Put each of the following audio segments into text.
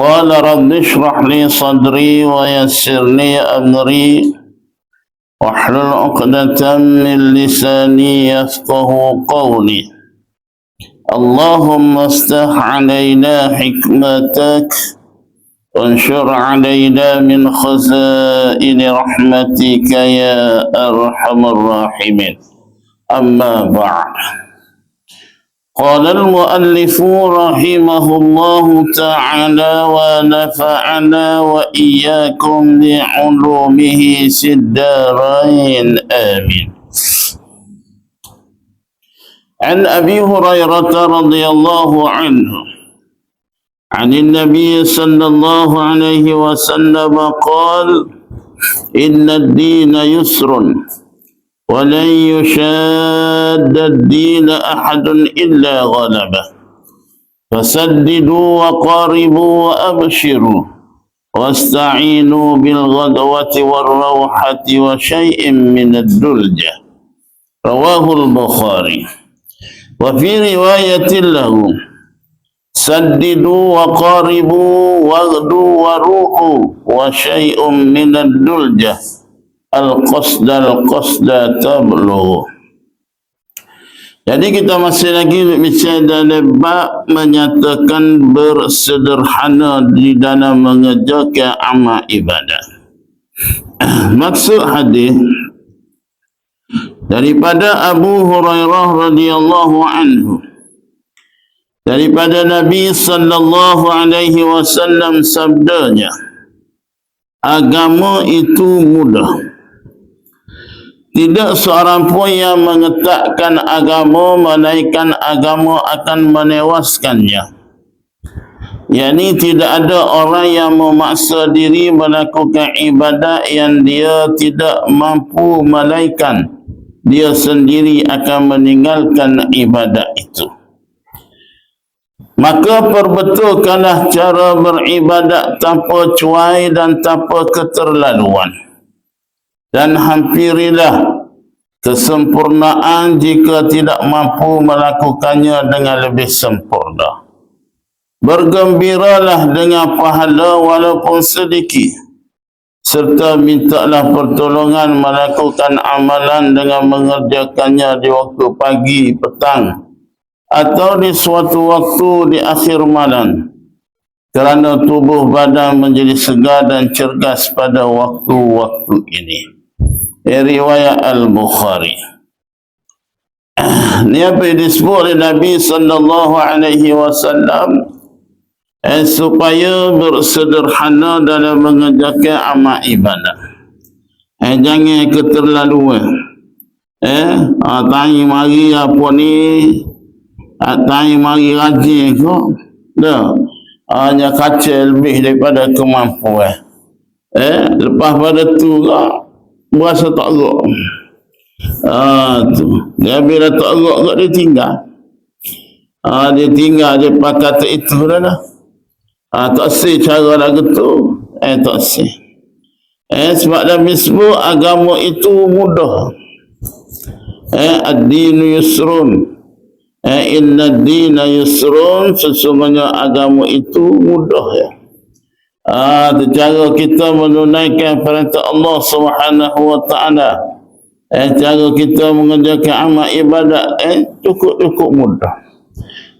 قال رب اشرح لي صدري ويسر لي أمري واحلل عقدة من لساني يفقه قولي. اللهم افتح علينا حكمتك وانشر علينا من خزائن رحمتك يا أرحم الراحمين. أما بعد. قال المؤلف رحمه الله تعالى ونفعنا وإياكم بعلومه في الدارين. آمين. عن أبي هريرة رضي الله عنه عن النبي صلى الله عليه وسلم قال إن الدين يسر. ولن يشاد الدين أحد إلا غلبه. فسددوا وقاربوا وأبشروا واستعينوا بالغدوة والروحة وشيء من الدلجة. رواه البخاري. وفي رواية له سددوا وقاربوا واغدوا وروحوا وشيء من الدلجة. Al-qasd al-qasd tablugh jadi kita masih lagi bicara dalam bab menyatakan bersederhana di dalam mengerjakan amal ibadah. Maksud hadis daripada Abu Hurairah radhiyallahu anhu daripada Nabi sallallahu alaihi wasallam sabdanya agama itu mudah tidak seorang pun yang mengetakkan agama menaikkan agama akan menewaskannya. Yani tidak ada orang yang memaksa diri melakukan ibadat yang dia tidak mampu menaikkan. Dia sendiri akan meninggalkan ibadat itu. Maka perbetulkanlah cara beribadat tanpa cuai dan tanpa keterlaluan dan hampirilah kesempurnaan jika tidak mampu melakukannya dengan lebih sempurna. Bergembiralah dengan pahala walaupun sedikit serta mintalah pertolongan melakukan amalan dengan mengerjakannya di waktu pagi, petang atau di suatu waktu di akhir malam kerana tubuh badan menjadi segar dan cergas pada waktu-waktu ini riwayat Al-Bukhari. Ini apa yang disebut oleh Nabi sallallahu alaihi wasallam eh, supaya bersederhana dalam mengerjakan amal ibadah. Eh, jangan keterlaluan. Eh, ah, tanya mari apa ni? Ah, tanya mari rajin kok. Dah. Hanya kaca lebih daripada kemampuan. Eh, lepas pada tu kak, berasa tak gerak. Ah tu. Dia bila tak gerak kat dia tinggal. Ah dia tinggal dia pakai kata itu dah lah. Ah tak sih cara lagu tu. Eh tak sih. Eh sebab dalam sebut agama itu mudah. Eh ad-dinu yusrun. Eh inna ad-dina yusrun sesungguhnya agama itu mudah ya. Ah, cara kita menunaikan perintah Allah Subhanahu wa taala. Eh, cara kita mengerjakan amal ibadat eh cukup-cukup mudah.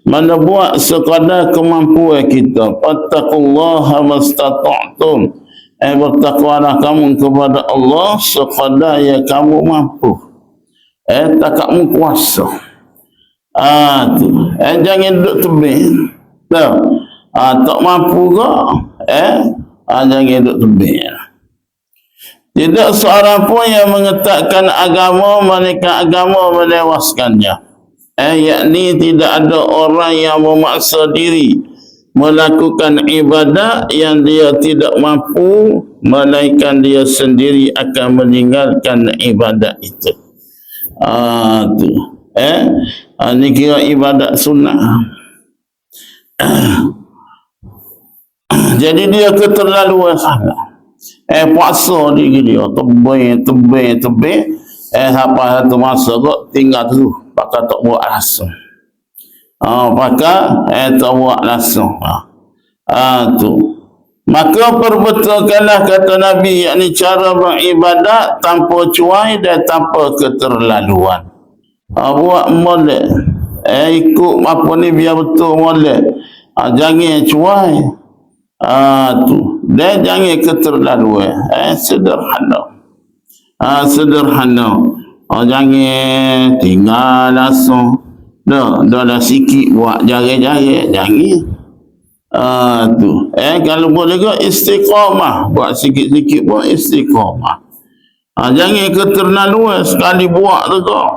Mana buat sekadar kemampuan kita. Fattaqullaha mastata'tum. Eh bertakwalah kamu kepada Allah sekadar yang kamu mampu. Eh tak kamu kuasa. Ah tu. Eh jangan duduk tebing. Tak. Ah tak mampu ke? Eh? Ha, jangan hidup tebing tidak seorang pun yang mengetakkan agama mereka agama melewaskannya. Eh yakni tidak ada orang yang memaksa diri melakukan ibadah yang dia tidak mampu melainkan dia sendiri akan meninggalkan ibadah itu. Ah tu. Eh? Ah, ni kira ibadat sunnah jadi dia keterlaluan sangat eh puasa dia dia tebing tebing tebing eh apa satu masa kok tinggal tu pakai tak buat langsung ah pakai eh tak buat langsung ah Ah tu. Maka perbetulkanlah kata Nabi yakni cara beribadat tanpa cuai dan tanpa keterlaluan. Ha, buat molek. Eh ikut apa ni biar betul molek. Ha, jangan cuai. Ha, tu. Dan jangan keterlaluan. Eh sederhana. Ha, sederhana. Ha, jangan tinggal langsung. Dah, dah dah sikit buat jari-jari. Jangan. Ah tu. Eh kalau boleh ke istiqamah, buat sikit-sikit buat istiqamah. Ah jangan keterlaluan sekali buat tu kau.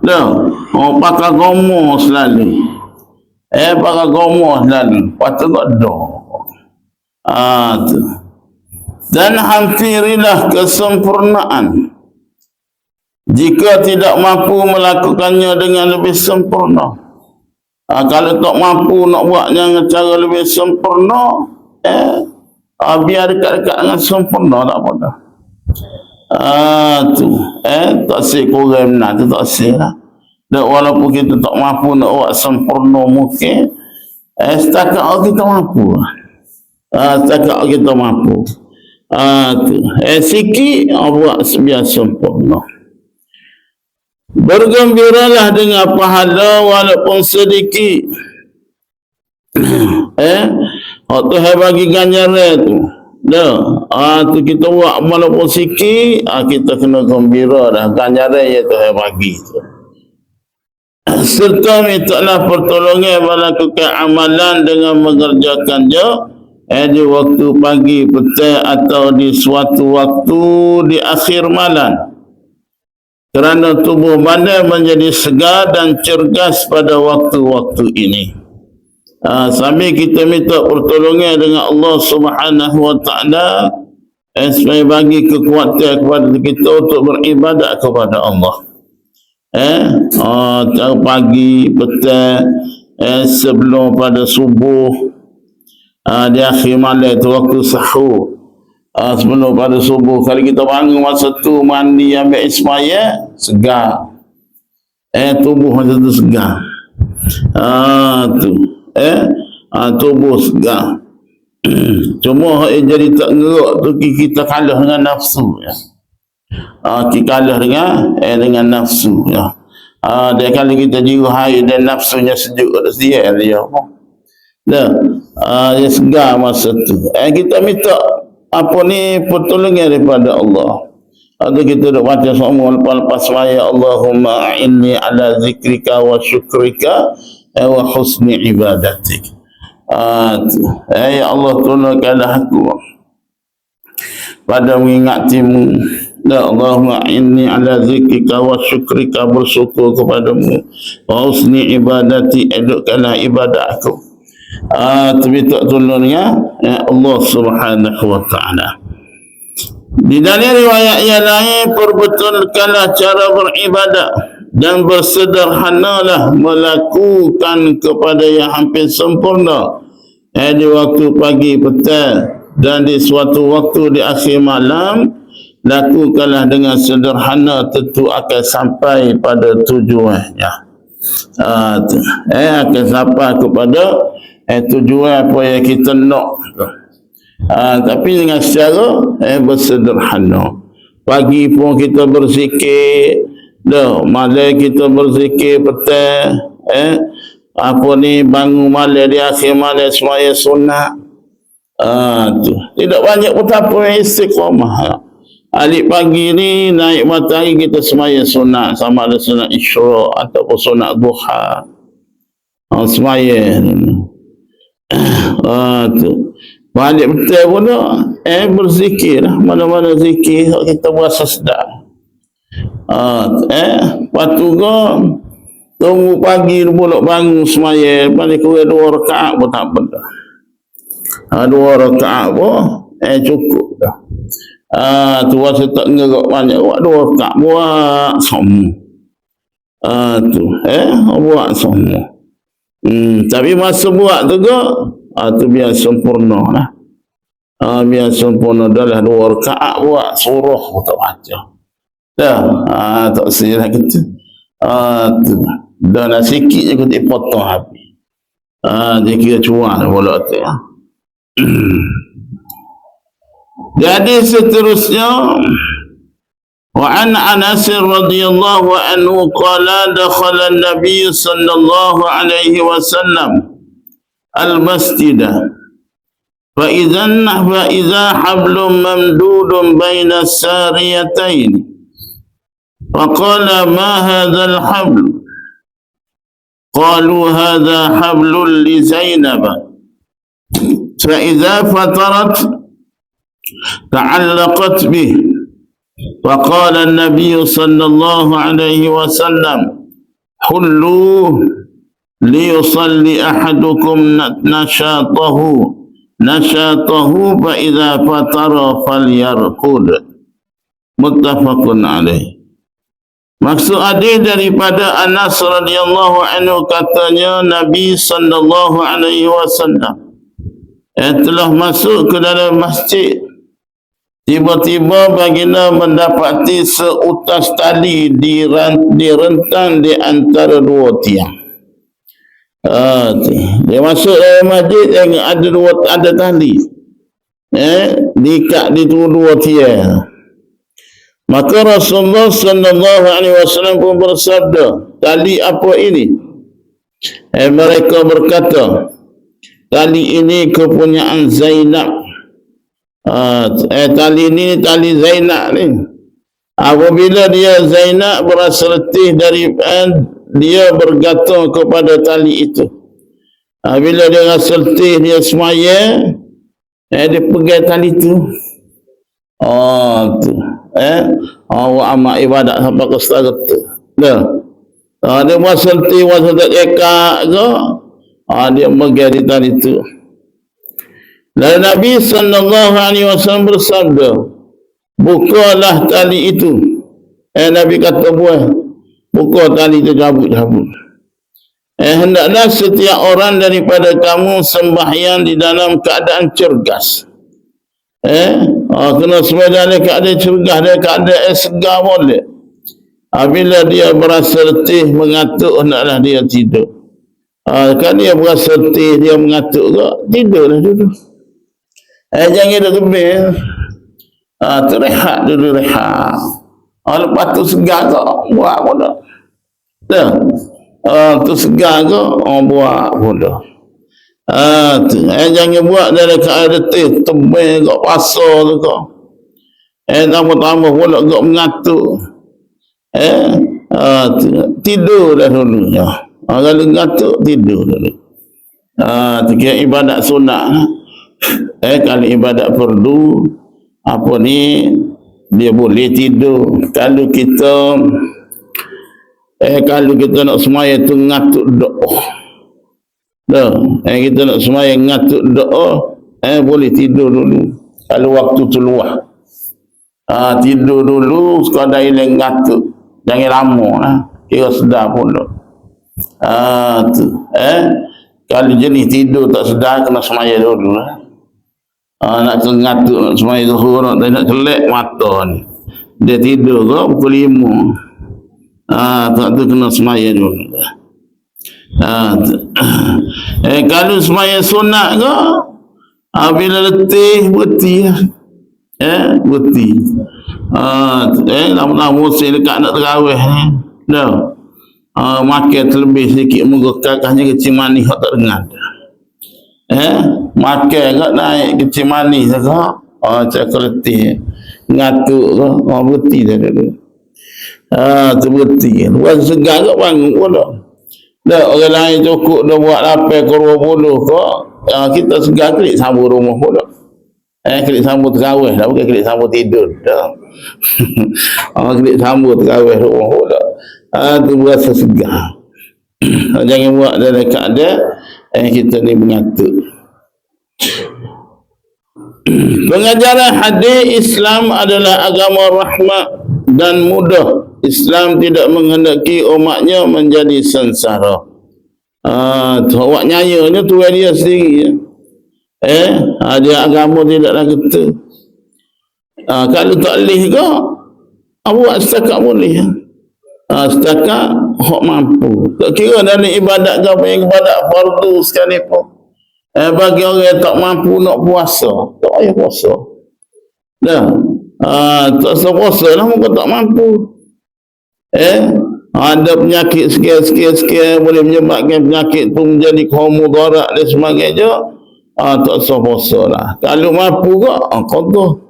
Dah, oh pakai gomo selalu. Eh pakai gomo selalu. Patut kau dah. Ah tu. Dan hampirilah kesempurnaan. Jika tidak mampu melakukannya dengan lebih sempurna, Ha, kalau tak mampu nak buat dengan cara lebih sempurna, eh, ha, biar dekat-dekat dengan sempurna tak apa dah. Ha, tu, eh, tak sih kurang tu tak sih lah. Dan walaupun kita tak mampu nak buat sempurna mungkin, eh, setakat kita mampu. Ha, setakat kita mampu. Tu, eh, sikit, buat biar sempurna. Bergembiralah dengan pahala walaupun sedikit. eh? Waktu saya bagi ganjaran tu. Dah. Ah, tu kita buat walaupun sikit, ah, kita kena gembira dah. Ganjaran yang tu saya bagi tu. Serta mintalah pertolongan melakukan amalan dengan mengerjakan je eh, di waktu pagi, petang atau di suatu waktu di akhir malam kerana tubuh badan menjadi segar dan cergas pada waktu-waktu ini. Ha, sambil kita minta pertolongan dengan Allah Subhanahu Wa Taala eh, supaya bagi kekuatan kepada kita untuk beribadat kepada Allah. Eh, oh, pagi, petang, eh, sebelum pada subuh, ah, di akhir malam itu waktu sahur. Uh, sebelum pada subuh Kalau kita bangun masa tu Mandi ambil ismaya Segar. Eh tubuh masa tu segar. Ah tu. Eh? Ah, Tubuh segar. Cuma yang jadi tak ngerok tu Kita kalah dengan nafsu ya. Kita kalah dengan eh, dengan nafsu ya. Ah, dia kalau kita jiwa hari dan nafsunya sejuk dia dia apa? Dah, ah, dia segar masa tu. Eh, kita minta apa ni pertolongan daripada Allah. Ada kita dok baca semua lepas semaya Allahumma inni ala zikrika wa syukrika wa husni ibadatik. Ah, eh, ya Allah tolongkanlah aku pada mengingatimu Ya Allahumma inni ala zikrika wa syukrika bersyukur kepadamu. Wa husni ibadati edukkanlah ibadah aku. Uh, tapi tak tolongnya ya Allah Subhanahu wa taala. Di dalam riwayat yang lain perbetulkanlah cara beribadah dan bersederhanalah melakukan kepada yang hampir sempurna. Eh, di waktu pagi petang dan di suatu waktu di akhir malam lakukanlah dengan sederhana tentu akan sampai pada tujuannya. Ah, eh akan sampai kepada eh, tujuan apa yang kita nak ha, tapi dengan secara eh, bersederhana. Pagi pun kita berzikir dah malam kita berzikir petang eh apa ni bangun malam di akhir malam semaya sunat. Ah tu. Tidak banyak yang istiqamah Alik pagi ni naik matahari kita semaya sunat sama ada sunat isyraq ataupun sunat duha. Ha, semaya. Ah tu. Balik betul pun tu eh berzikir mana-mana zikir kita berasa sedar. Ah eh waktu ke tunggu pagi bolak bangun semaya. Balik ke dua rakaat pun tak benda ah dua rakaat pun eh cukup ah tu rasa tak ngerak banyak dua rakaat buat semua ah tu eh buat semua Hmm, tapi masa buat tu ke, ah, tu biar sempurna lah. Ah, biar sempurna adalah dua rakaat buat suruh tak baca. Dah, ah, tak sila kita. Ah, tu. Dan lah sikit je kita potong habis. Ah, dia kira cuak bola tu ya. Jadi seterusnya وعن أنس رضي الله عنه قال دخل النبي صلى الله عليه وسلم المسجد. فإذا فإذا حبل ممدود بين الساريتين. فقال ما هذا الحبل؟ قالوا هذا حبل لزينب. فإذا فطرت تعلقت به وقال النبي صلى الله عليه وسلم حلوة ليصلي أحدكم نشاطه نشاطه فإذا فطر فليرقد متفق عليه Maksud hadis daripada Anas radhiyallahu anhu katanya Nabi sallallahu alaihi wasallam telah masuk ke dalam masjid tiba-tiba baginda mendapati seutas tali direntang di antara dua tiang. Uh, dia masuk dalam masjid yang ada dua ada tali. Eh, diikat di dua, dua tiang. Maka Rasulullah sallallahu alaihi wasallam pun bersabda, tali apa ini? Eh, mereka berkata, tali ini kepunyaan Zainab. Uh, eh, tali ini tali Zainab ni. Apabila dia Zainab berasa letih dari eh, dia bergantung kepada tali itu. Apabila dia rasa letih dia semaya, eh, dia pegang tali itu. Oh, tu eh awak amat ibadat sampai ke setara tu dah ha, dia buat senti buat senti ekak ke ha, dia di tali tu dan Nabi sallallahu alaihi wasallam bersabda bukalah tali itu eh Nabi kata buah buka tali itu cabut-cabut eh hendaklah setiap orang daripada kamu sembahyang di dalam keadaan cergas eh Ha, kena sepeda dia keadaan cergah dia keadaan segar boleh. Apabila dia berasa letih mengatuk hendaklah dia tidur. Ha, kan dia berasa letih dia mengatuk ke tidurlah dulu. Eh jangan dia kebir. Ha, terehat dulu rehat. Ha, lepas tu segar ke buat pun dah. Dah. Ha, tu segar ke oh, buat pun dah. Ah, tu. Eh, jangan buat dalam keadaan letih, tembel kat pasar tu kau. Eh, tambah-tambah pula kat mengatuk. Eh, ah, tu. tidur dah dulu. Ah, kalau mengatuk, tidur dulu. Ah, tu kira ibadat sunat. Eh, kalau ibadat perlu, apa ni, dia boleh tidur. Kalau kita, eh, kalau kita nak semaya tu ngatuk doa. Dah, eh, kita nak semayang ngatuk doa, eh boleh tidur dulu. Kalau waktu tu luah. Ha, tidur dulu, sekadar ini ngatuk. Jangan lama lah. Kira sedar pun tu. Ha, tu. Eh, kalau jenis tidur tak sedar, kena semayang dulu lah. Ha, nak ngatuk, nak semayang zuhur, nak, nak kelek mata ni. Dia tidur ke pukul lima. Ha, tak tu kena semayang dulu. Ha, eh kalau semaya sunat ke ha, bila letih berhenti lah. eh berhenti ha, eh lama-lama musim dekat nak terawih ni dah ha, makan terlebih sedikit muka kakaknya kecil manis tak dengar eh makan kat naik kecil manis ke ha, cakap letih ngatuk ke ha, berhenti dah dulu ha, tu berhenti buat segar ke bangun pun tak Dah orang lain cukup dah buat lapar ke 20 kok. Uh, kita segar klik sambung rumah pun dah. Eh klik sambung terawih dah bukan klik sambung tidur dah. Ah klik sambung terawih rumah pun dah. Ah tu rasa segar. Jangan buat dalam keadaan eh kita ni mengatur. Pengajaran hadis Islam adalah agama rahmat dan mudah Islam tidak menghendaki umatnya menjadi sengsara. Ah, uh, awak nyayanya tu dia sendiri. Ya. Eh, uh, dia agama tidak lagi tu. Uh, kalau tak leh ke, awak setakat boleh. Ya. Ha, setakat hak mampu. Tak kira dalam ibadat ke apa yang ibadat fardu sekalipun. Eh, bagi orang yang tak mampu nak puasa, tak payah puasa. Dah. Ha, tak usah puasa lah muka tak mampu. Eh, ada penyakit sekian-sekian-sekian boleh menyebabkan penyakit tu menjadi komodarat dan sebagainya. Ha, tak usah puasa lah. Kalau mampu ke, ha, kodoh.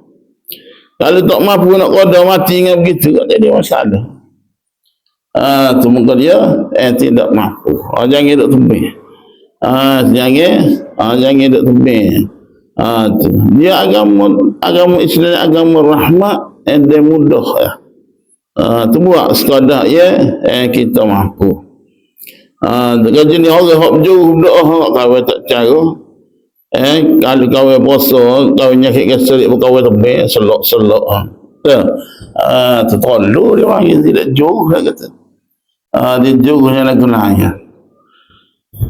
Kalau tak mampu nak kodoh mati dengan begitu, tak jadi masalah. Ah, tu muka dia eh tidak mampu. Ah, jangan duduk tepi. Ah, jangan ah, jangan duduk tepi. Ah, tu. Dia agama agama Islam agama rahmat and dia mudah ya. Ah, tu buat sekadar ya eh kita mampu. Ah, dengan jenis orang hok jauh doa hok kau tak cara. Eh, kalau kau puasa, kau nyakit keserik pun kau tepi, selok-selok. Ah, tu terlalu dia panggil tidak jauh kata uh, dia juga lagu lain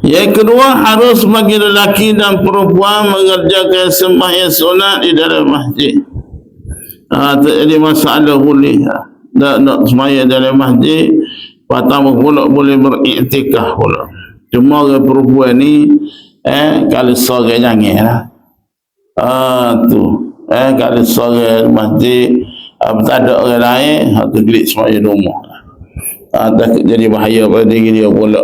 yang kedua harus bagi lelaki dan perempuan mengerjakan sembahyang solat di dalam masjid. Uh, jadi masalah boleh. Tak nak sembahyang dalam masjid pertama pula boleh beriktikah pula. Cuma orang perempuan ni eh kalau sore jangan lah. Ah tu. Eh kalau sore masjid uh, tak ada orang lain atau gelik sembahyang rumah ah, takut jadi bahaya pada diri dia pula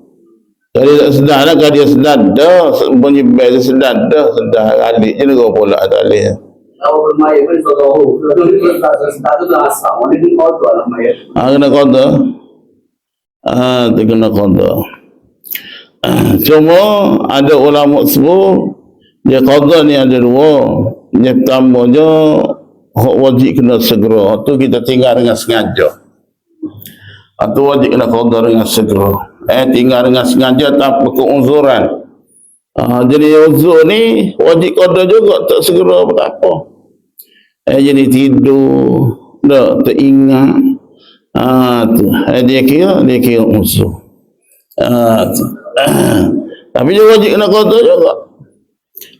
Jadi tak sedar lah kalau dia sedar dah Bunyi bel dia sedar dah Sedar alik je negara pula tak kota main Haa kena kota Haa tu kena kota Cuma ada ulama sebut dia kata ni ada dua. Yang pertama je hak wajib kena segera. Tu kita tinggal dengan sengaja. Atau wajib kena kata dengan segera eh tinggal dengan sengaja tanpa keunzuran. Uh, jadi uzur ni wajib qada juga tak segera apa apa eh jadi tidur tak teringat. Ah tu. Eh, dia kira dia kira uzur. Ah tu. Tapi dia wajib kena qada juga.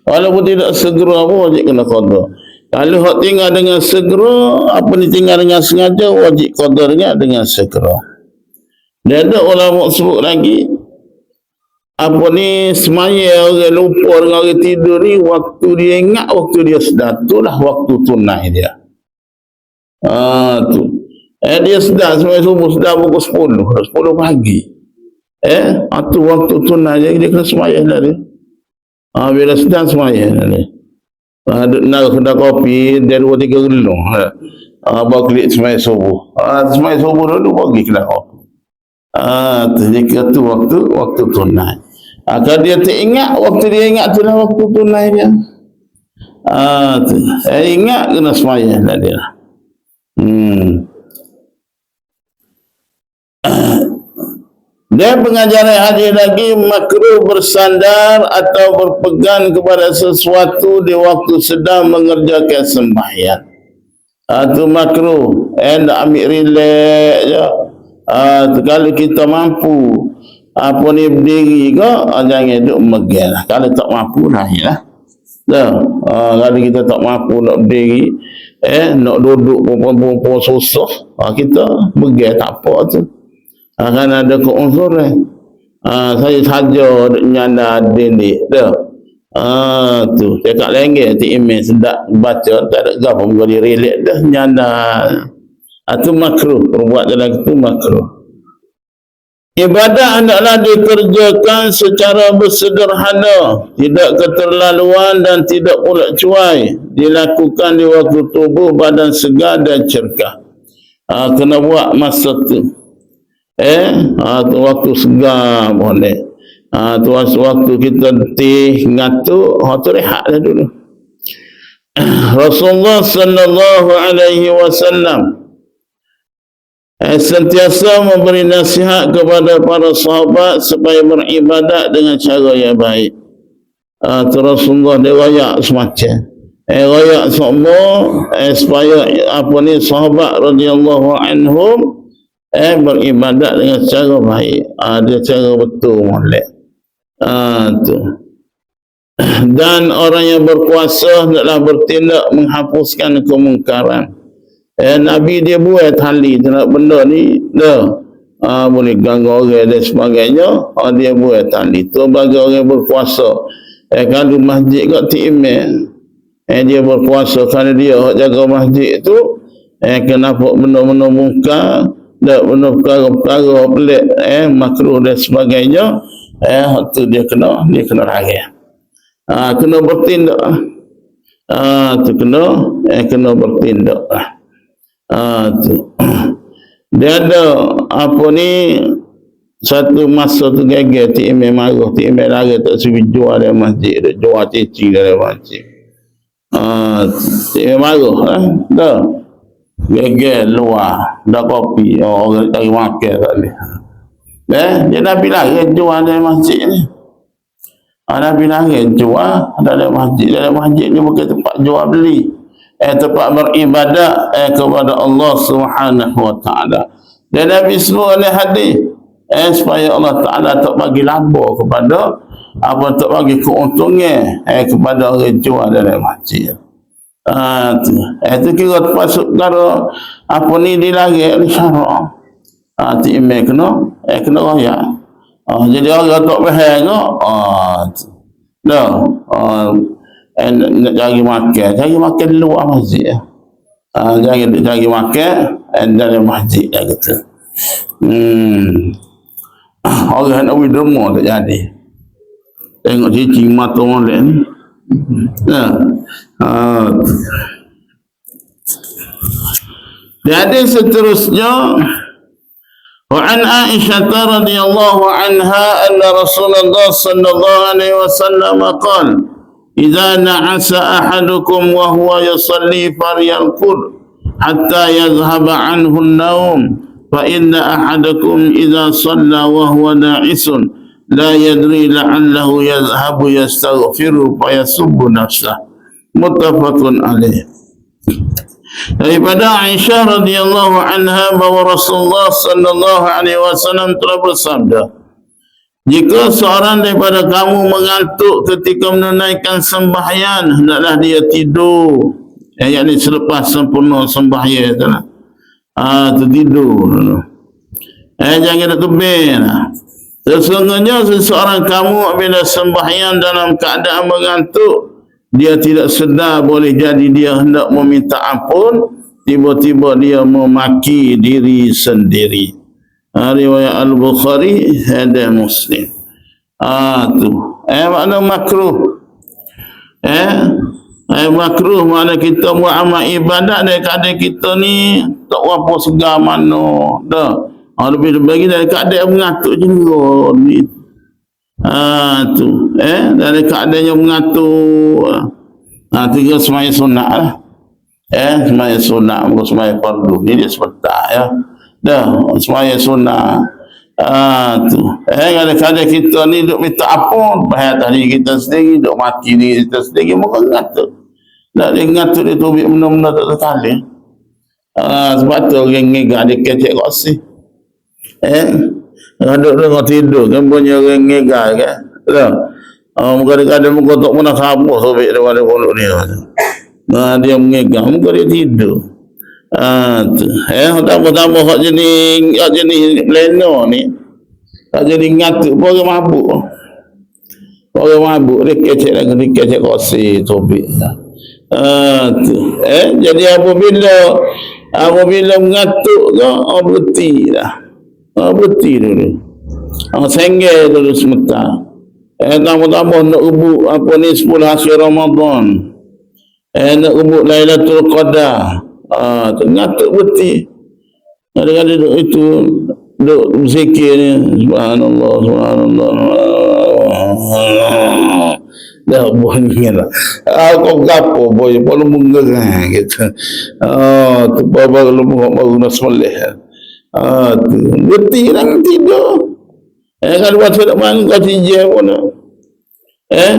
Walaupun tidak segera pun wajib kena qada kalau hak tinggal dengan segera apa ni tinggal dengan sengaja wajib qada dengan dengan segera dan ada ulama sebut lagi apa ni semaya orang lupa dengan orang tidur ni waktu dia ingat waktu dia sedar tu lah waktu tunai dia. Ah tu. Eh dia sedar semaya subuh sedar pukul 10 10 pagi. Eh itu waktu tunai dia dia kena semaya lah dia. Ah bila sedar semaya lah dia. Ah, nak kena kopi dia dua tiga gelung ah bawa klik semaya subuh. Ah semaya subuh dulu pergi kena kopi Ah, tu dia kata waktu waktu tunai. Ah, kalau dia tak ingat waktu dia ingat tu lah waktu tunai dia. Ah, tu. Eh, ingat kena semaya lah dia. Hmm. Dan pengajaran hadis lagi makruh bersandar atau berpegang kepada sesuatu di waktu sedang mengerjakan sembahyang. Ah, tu makruh. Eh, nak ambil relax je uh, kalau kita mampu apa ni berdiri ke uh, jangan duduk megang lah. kalau tak mampu lah. Ya uh, kalau kita tak mampu nak berdiri eh nak duduk pun-pun susah uh, kita megang tak apa tu. Uh, ada keunsuran. Uh, saya saja nyanda dinding dah. Ah tu. Cakap lengge ti sedap baca tak ada gapo dia relate dah nyanda itu makruh. Perbuat dalam itu makruh. Ibadah hendaklah dikerjakan secara bersederhana. Tidak keterlaluan dan tidak pula cuai. Dilakukan di waktu tubuh badan segar dan cerkah. Ha, kena buat masa tu. Eh ha, tu waktu segar boleh. Ha, tu waktu kita tih ngatu ha, tu rehat lah dulu. Rasulullah sallallahu alaihi wasallam sentiasa memberi nasihat kepada para sahabat supaya beribadat dengan cara yang baik. Uh, terus Rasulullah dia rayak semacam. Eh rayak semua eh, supaya apa ni sahabat radhiyallahu anhum eh beribadat dengan cara baik. Uh, cara betul molek. Ah uh, tu. Dan orang yang berkuasa hendaklah bertindak menghapuskan kemungkaran. Eh, Nabi dia buat tali nak benda ni dah ah, boleh ganggu orang dan sebagainya ah, dia buat tali tu bagi orang berkuasa eh, kalau masjid kat timel eh, dia berkuasa kerana dia jaga masjid tu eh, kenapa benda-benda muka tak benda perkara-perkara pelik eh, makruh dan sebagainya eh, tu dia kena dia kena lari ah, kena bertindak ah, tu kena eh, kena bertindak. Ha. Dia ada apa ni satu masa tu gagal ti imam marah. Ti imam lari tak suruh jual dalam masjid dia jual cici dalam masjid. Ah ti imam marah ha dah. Gagal luar. Dah kopi oh, orang tak makan tak boleh. Eh dia nabi lari jual dalam masjid ni. Ah nabi lari jual dalam masjid dalam masjid ni bukan tempat jual beli eh, tempat beribadah eh, kepada Allah Subhanahu wa taala. Dan Nabi sebut oleh hadis eh, supaya Allah Taala tak bagi labo kepada apa tak bagi keuntungan eh, kepada orang jual dalam masjid. Ah tu. Eh tu kira termasuk kalau apa ni dilari oleh syarak. Ah tu email kena eh kena raya. Ah jadi orang tak ke? Ah. Dah. Ah eh, nak cari makan cari makan luar masjid uh, cari, cari makan eh, dalam masjid lah kata hmm. orang nak pergi derma tak jadi tengok cicing mata orang ni ya. Uh, jadi seterusnya وعن عائشة رضي الله عنها أن رسول الله صلى الله عليه وسلم قال إذا نعس أحدكم وهو يصلي فليركض حتى يذهب عنه النوم فإن أحدكم إذا صلى وهو ناعس لا يدري لعله يذهب يستغفر فيسب نفسه متفق عليه daripada Aisyah radhiyallahu anha bahawa Rasulullah sallallahu alaihi wasallam telah bersabda jika seorang daripada kamu mengantuk ketika menunaikan sembahyang, hendaklah dia tidur. Ya, yang ini selepas sempurna sembahyang itu lah. Ah, itu tidur. Eh, jangan nak tebing lah. Sesungguhnya seseorang kamu bila sembahyang dalam keadaan mengantuk, dia tidak sedar boleh jadi dia hendak meminta ampun, tiba-tiba dia memaki diri sendiri. Ha, riwayat Al-Bukhari ada Muslim. Ah tu. Eh makna makruh. Eh Eh makruh mana kita buat amal ibadat dari keadaan kita ni tak apa segar mana. Dah. Ha, lebih lagi dari keadaan mengatuk juga ni. Ah tu. Eh dari keadaan yang mengatuk. Ah tiga semaya sunat lah. Eh semaya sunat, semaya fardu. Ni dia seperti ya dah semaya sunnah. Ah tu. Eh kadang-kadang kita ni duk minta apa bahaya tadi kita sendiri duk mati ni kita sendiri. Muka ngatuk nak dia ngatuk dia tubik benda-benda tak tertali ah sebab tu orang ngegak dia kecek kat si eh duduk dengar tidur kan punya orang ngegak kan dah. Ah, muka dia kadang muka tak pernah sabar sobek daripada mulut dia. Nah, dia mengegak, muka dia tidur. Ah, eh tambah-tambah hak jenis hak jenis pleno ni. Jenis ngatuk pun orang mabuk. Orang mabuk dia kecek lagi dia kecek kosi topik. Ah, tu. eh jadi apabila apabila mengatuk ke oh, berhenti dah. Oh, berhenti dulu. Oh, senggel dulu sementara. Eh tambah-tambah nak rebut apa ni 10 hasil Ramadan. Eh nak rebut Lailatul Qadar. Ah, tengah tak berhenti. Kadang-kadang duduk itu, duduk berzikir ni. Subhanallah, subhanallah. Dah bunyi lah. Ah, kau gapo boy, baru menggerang gitu. Ah, tu baru baru baru nak semulih. Ah, tu. Getih orang tidur. Eh, kalau buat sudah bangun kau tijai pun. Eh,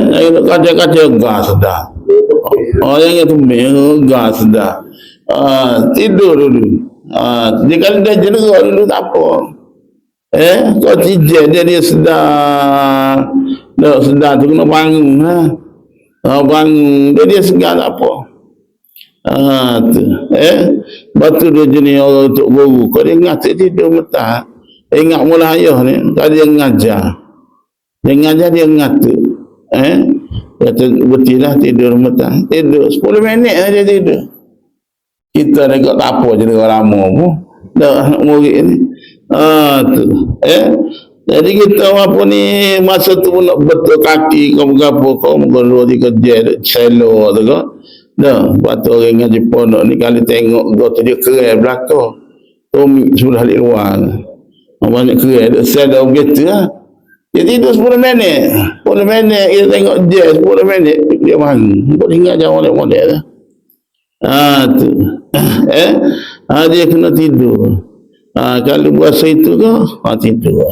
kaca-kaca gas dah. Oh, yang itu gas dah. Ah, tidur dulu. Ah, dia kalau dah jenera dulu tak apa. Eh, kau tijai dia dia sedar. Dah sedar tu kena bangun. Ha? Ah, bangun. Dia dia segar tak apa. Ah, tu. Eh, batu dia jenis orang untuk guru. Kau dia ingat tidur metah. Ingat mula ayah ni. Kalau dia ngajar. Dia ngajar dia ingat. Eh, kata betul lah tidur metah. Tidur. 10 minit saja tidur. Kita ni tak apa je dengan lama pun. Dah murid ni. Ha, tu. Eh? Jadi kita apa ni masa tu nak betul kaki kau berapa kau mungkin dua tiga je selo tu kau. Dah, waktu orang ngaji pondok ni kali tengok kau tu dia keren belakang. Tommy sudah di luar. Banyak keren. Saya dah begitu lah. Dia tidur 10 minit. 10 minit kita tengok je 10 minit. Dia bangun. Kau ingat jangan model-model lah. Ha, tu. eh? Ha, dia kena tidur. Ha, kalau puasa itu ke, ha, tidur.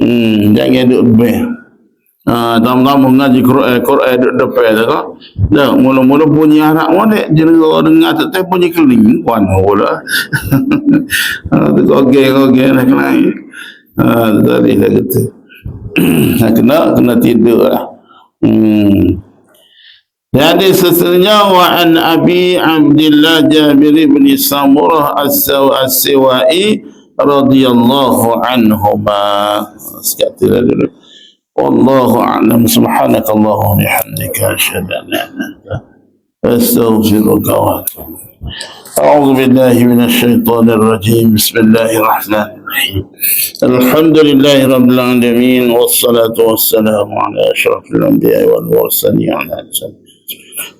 Hmm, jangan duduk lebih. Ha, tamu-tamu ngaji Quran, Quran duduk depan tu kak. Dah, mula-mula bunyi anak mana, jenera dengar tu, tapi bunyi keling, kuan pula. ha, tu kogel-kogel nak kena. Ha, tu tadi dah kata. kena, kena tidur lah. Hmm. الحديث الثانية وعن أبي عبد الله جابر بن سامورة السوائي رضي الله عنهما. والله أعلم. سبحانك اللهم وبحمدك. أشهد أن لا إله إلا أنت. أستغفرك وأتوب أعوذ بالله من الشيطان الرجيم. بسم الله الرحمن الرحيم. الحمد لله رب العالمين والصلاة والسلام على أشرف الأنبياء والمرسلين. على أجل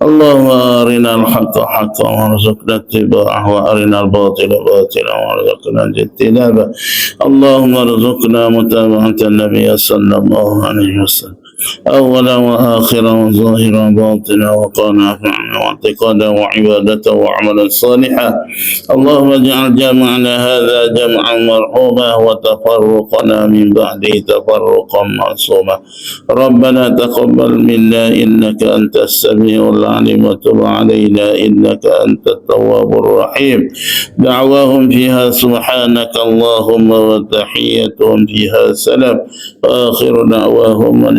اللهم أرنا الحق حقا وارزقنا اتباعه وأرنا الباطل باطلا وارزقنا الاجتناب اللهم ارزقنا متابعة النبي صلى الله عليه وسلم. أولا وآخرا وظاهرا وباطنا وقانا فعلا واعتقادا وعبادة وعملا صالحا. اللهم اجعل جمعنا هذا جمعا مرحوما وتفرقنا من بعده تفرقا معصوما ربنا تقبل منا إنك أنت السميع العليم وتب علينا إنك أنت التواب الرحيم. دعواهم فيها سبحانك اللهم وتحيتهم فيها سلام. وآخر دعواهم أن